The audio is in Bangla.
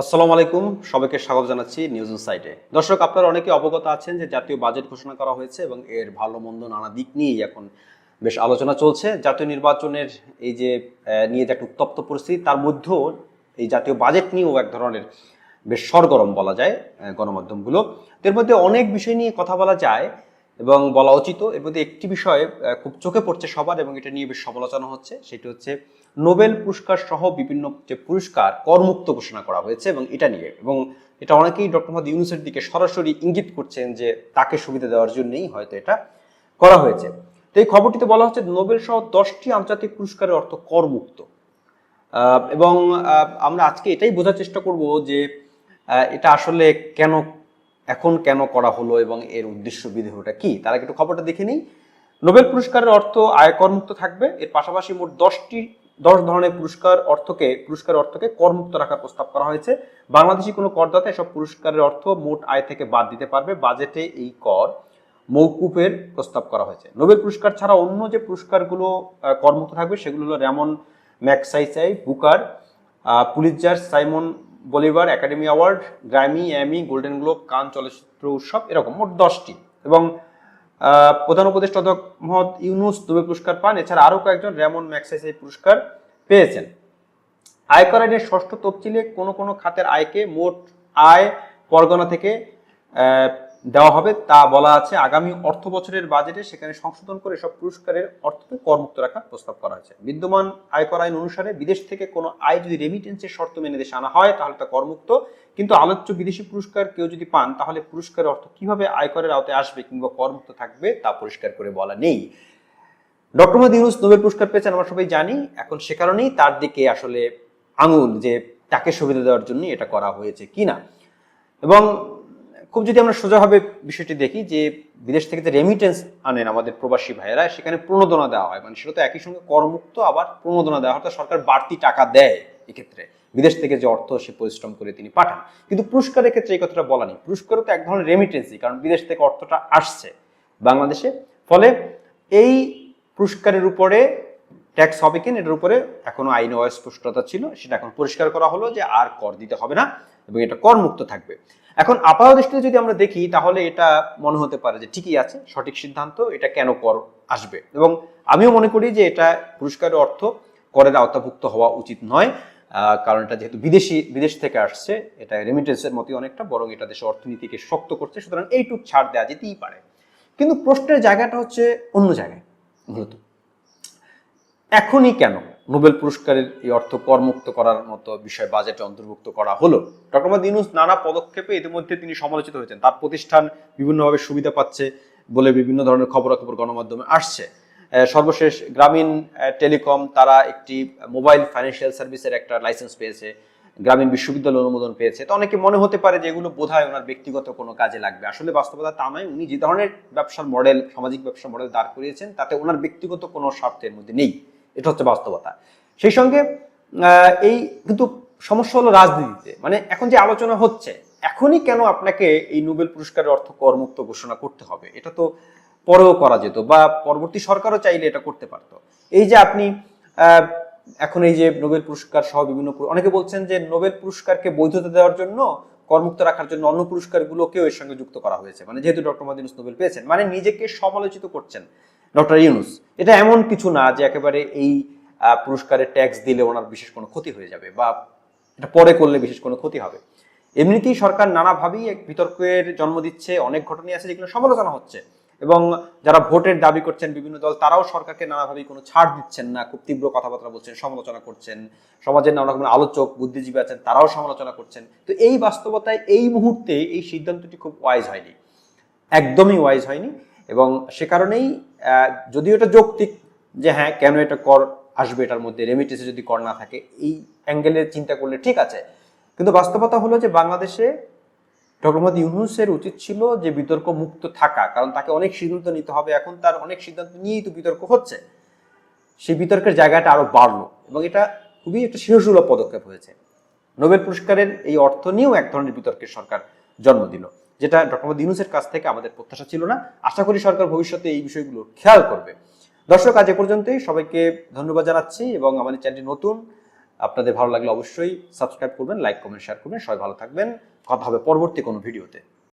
আসসালামু আলাইকুম, সবাইকে স্বাগত জানাচ্ছি নিউজ সাইটে দর্শক, আপনারা অনেকে অবগত আছেন যে জাতীয় বাজেট ঘোষণা করা হয়েছে এবং এর ভালো মন্দ নানা দিক নিয়েই এখন বেশ আলোচনা চলছে। জাতীয় নির্বাচনের এই যে নিয়ে যে একটা উত্তপ্ত পরিস্থিতি, তার মধ্যেও এই জাতীয় বাজেট নিয়েও এক ধরনের বেশ সরগরম বলা যায় গণমাধ্যমগুলো। এর মধ্যে অনেক বিষয় নিয়ে কথা বলা যায়। এবং বলা উচিত এর মধ্যে একটি বিষয়ে খুব চোখে পড়ছে সবার এবং এটা নিয়ে বেশ সমালোচনা হচ্ছে, সেটি হচ্ছে নোবেল পুরস্কার সহ বিভিন্ন যে পুরস্কার করমুক্ত ঘোষণা করা হয়েছে এবং এটা নিয়ে। এবং এটা অনেকেই ডক্টর মোহাম্মদ ইউনুসের দিকে সরাসরি ইঙ্গিত করছেন যে তাকে সুবিধা দেওয়ার জন্যই হয়তো এটা করা হয়েছে। তো এই খবরটিতে বলা হচ্ছে নোবেল সহ দশটি আন্তর্জাতিক পুরস্কারের অর্থ করমুক্ত। এবং আমরা আজকে এটাই বোঝার চেষ্টা করব যে এটা আসলে কেন এখন কেন করা হলো এবং এর উদ্দেশ্য বিধেয়টা কি? তার একটু খবরটা দেখে নিই। নোবেল পুরস্কারের অর্থ আয়করমুক্ত থাকবে। এর পাশাপাশি মোট দশটি দশ ধরনের পুরস্কার অর্থকে পুরস্কার অর্থকে করমুক্ত রাখার প্রস্তাব করা হয়েছে। বাংলাদেশি কোনো করদাতা এসব পুরস্কারের অর্থ মোট আয় থেকে বাদ দিতে পারবে। বাজেটে এই কর মৌকুফের প্রস্তাব করা হয়েছে। নোবেল পুরস্কার ছাড়া অন্য যে পুরস্কারগুলো করমুক্ত থাকবে সেগুলো হলো Ramon Magsaysay Booker ah, Pulitzer Simon Bolivar Academy Award, Grammy Emmy Golden Globe, Cannes চলচ্চিত্র উৎসব, এরকম মোট দশটি। এবং প্রধান উপদেষ্টা অধ্যক্ষ মোহাম্মদ ইউনুস দুবে পুরস্কার পান। এছাড়া আরও কয়েকজন র্যামন ম্যাকসাইসাই পুরস্কার পেয়েছেন। আয়কর আইনের ষষ্ঠ তফসিলে কোনো কোনো খাতের আয়কে মোট আয় পরগনা থেকে দেওয়া হবে, তা বলা আছে আগামী অর্থ বছরের বাজেটে সেখানে সংশোধন করে সব পুরস্কারের অর্থকে করমুক্ত রাখার প্রস্তাব করা হয়েছে। বিদ্যমান আয়কর আইন অনুসারে বিদেশ থেকে কোনো আয় যদি রেমিটেন্সের শর্ত মেনে দেশে আনা হয়, তাহলে তা করমুক্ত। কিন্তু আলোচ্য বিদেশি পুরস্কার কেউ যদি পান, তাহলে পুরস্কারের অর্থ কীভাবে আয়করের আওতায় আসবে কিংবা করমুক্ত থাকবে, তা পরিষ্কার করে বলা নেই। ডক্টর মোহাম্মদ ইউনুস নোবেল পুরস্কার পেয়েছেন আমরা সবাই জানি, এখন সে কারণেই তার দিকে আসলে আঙুল যে তাকে সুবিধা দেওয়ার জন্য এটা করা হয়েছে কিনা। এবং খুব যদি আমরা সোজাভাবে বিষয়টি দেখি যে বিদেশ থেকে যে রেমিটেন্স আনেন আমাদের প্রবাসী ভাইয়েরা, সেখানে প্রণোদনা দেওয়া হয়। মানে সেটা তো একই সঙ্গে করমুক্ত, আবার প্রণোদনা দেওয়া হয়। অর্থাৎ সরকার বাড়তি টাকা দেয় এক্ষেত্রে। বিদেশ থেকে যে অর্থ সে পরিশ্রম করে তিনি পাঠান। কিন্তু পুরস্কারের ক্ষেত্রে এই কথাটা বলা নেই। পুরস্কারও তো এক ধরনের রেমিটেন্সই কারণ বিদেশ থেকে অর্থটা আসছে বাংলাদেশে। ফলে এই পুরস্কারের উপরে ট্যাক্স হবে কিনা, এটার উপরে এখনও আইনে অস্পষ্টতা ছিল। সেটা এখন পরিষ্কার করা হলো যে আর কর দিতে হবে না। এবং এটা করমুক্ত থাকবে। এখন আপাত দৃষ্টিতে যদি আমরা দেখি, তাহলে এটা মনে হতে পারে যে ঠিকই আছে, সঠিক সিদ্ধান্ত, এটা কেন কর আসবে? এবং আমিও মনে করি যে এটা পুরস্কারের অর্থ করের আওতাভুক্ত হওয়া উচিত নয়। কারণ এটা যেহেতু বিদেশি, বিদেশ থেকে আসছে, এটা রেমিটেন্সের মতোই অনেকটা, বরং এটা দেশের অর্থনীতিকে শক্ত করছে, সুতরাং এইটুক ছাড় দেওয়া যেতেই পারে। কিন্তু প্রশ্নের জায়গাটা হচ্ছে অন্য জায়গায়, মূলত। এখনই কেন? নোবেল পুরস্কারের এই অর্থ করমুক্ত করার মতো বিষয় বাজেটে অন্তর্ভুক্ত করা হলো। ডক্টর মোহাম্মদ ইউনুস নানা পদক্ষেপে ইতিমধ্যে তিনি সমালোচিত হয়েছেন। তার প্রতিষ্ঠান বিভিন্নভাবে সুবিধা পাচ্ছে বলে বিভিন্ন ধরনের খবরাখবর গণমাধ্যমে আসছে। সর্বশেষ গ্রামীণ টেলিকম তারা একটি মোবাইল ফাইন্যান্সিয়াল সার্ভিসের একটা লাইসেন্স পেয়েছে, গ্রামীণ বিশ্ববিদ্যালয় অনুমোদন পেয়েছে। তো অনেকে মনে হতে পারে যে এগুলো বোধহয় ওনার ব্যক্তিগত কোনো কাজে লাগবে। আসলে বাস্তবতা তা নয়, উনি যে ধরনের ব্যবসার মডেল, সামাজিক ব্যবসার মডেল দাঁড় করিয়েছেন, তাতে ওনার ব্যক্তিগত কোনো স্বার্থের মধ্যে নেই। এটা হচ্ছে বাস্তবতা। সেই সঙ্গে এই কিন্তু সমস্যা হলো রাজনীতিতে। মানে এখন যে আলোচনা হচ্ছে, এখনই কেন আপনাকে এই নোবেল পুরস্কারের অর্থ করমুক্ত ঘোষণা করতে হবে? এটা তো পরেও করা যেত বা পরবর্তী সরকারও চাইলে এটা করতে পারতো। এই যে আপনি এখন এই যে নোবেল পুরস্কার সহ বিভিন্ন অনেকে বলছেন যে নোবেল পুরস্কারকে বৈধতা দেওয়ার জন্য কর্মুক্ত রাখার জন্য অন্য পুরস্কারগুলোকেও এর সঙ্গে যুক্ত করা হয়েছে। মানে যেহেতু ডক্টর ইউনুস নোবেল পেয়েছেন মানে নিজেকে সমালোচিত করছেন। ডক্টর ইউনুস, এটা এমন কিছু না যে একেবারে এই পুরস্কারের ট্যাক্স দিলে ওনার বিশেষ কোনো ক্ষতি হয়ে যাবে বা এটা পরে করলে বিশেষ কোনো ক্ষতি হবে। এমনিতেই সরকার নানাভাবেই এক বিতর্কের জন্ম দিচ্ছে, অনেক ঘটনাই আছে যেগুলো সমালোচনা হচ্ছে এবং যারা ভোটের দাবি করছেন বিভিন্ন দল, তারাও সরকারকে নানাভাবেই কোনো ছাড় দিচ্ছেন না, খুব তীব্র কথাবার্তা বলছেন, সমালোচনা করছেন, সমাজের নানা রকমের আলোচক, বুদ্ধিজীবী আছেন, তারাও সমালোচনা করছেন। তো এই বাস্তবতায় এই মুহূর্তে এই সিদ্ধান্তটি খুব ওয়াইজ হয়নি, একদমই ওয়াইজ হয়নি। এবং সে কারণেই আহ, যদিও এটা যৌক্তিক যে হ্যাঁ কেন এটা কর আসবে এটার মধ্যে রেমিটেন্সে যদি কর না থাকে এই অ্যাঙ্গেলে চিন্তা করলে ঠিক আছে। কিন্তু বাস্তবতা হলো যে বাংলাদেশে ডক্টর মোহাম্মদ ইউনুসের উচিত ছিল যে বিতর্ক মুক্ত থাকা কারণ তাকে অনেক সিদ্ধান্ত নিতে হবে এখন তার অনেক সিদ্ধান্ত নিয়েই তো বিতর্ক হচ্ছে। সেই বিতর্কের জায়গাটা আরও বাড়লো এবং এটা খুবই একটা শিশুসুলভ পদক্ষেপ হয়েছে। নোবেল পুরস্কারের এই অর্থ নিয়েও এক ধরনের বিতর্কের সরকার জন্ম দিল। যেটা ডক্টর মোহাম্মদ ইউনুসের কাছ থেকে আমাদের প্রত্যাশা ছিল না। আশা করি সরকার ভবিষ্যতে এই বিষয়গুলো খেয়াল করবে। দর্শক, আজ এ পর্যন্তই। সবাইকে ধন্যবাদ জানাচ্ছি এবং আমাদের চ্যানেলটি নতুন। আপনাদের ভালো লাগলে অবশ্যই সাবস্ক্রাইব করবেন, লাইক, কমেন্ট, শেয়ার করবেন। সবাই ভালো থাকবেন। কথা হবে পরবর্তী কোনো ভিডিওতে।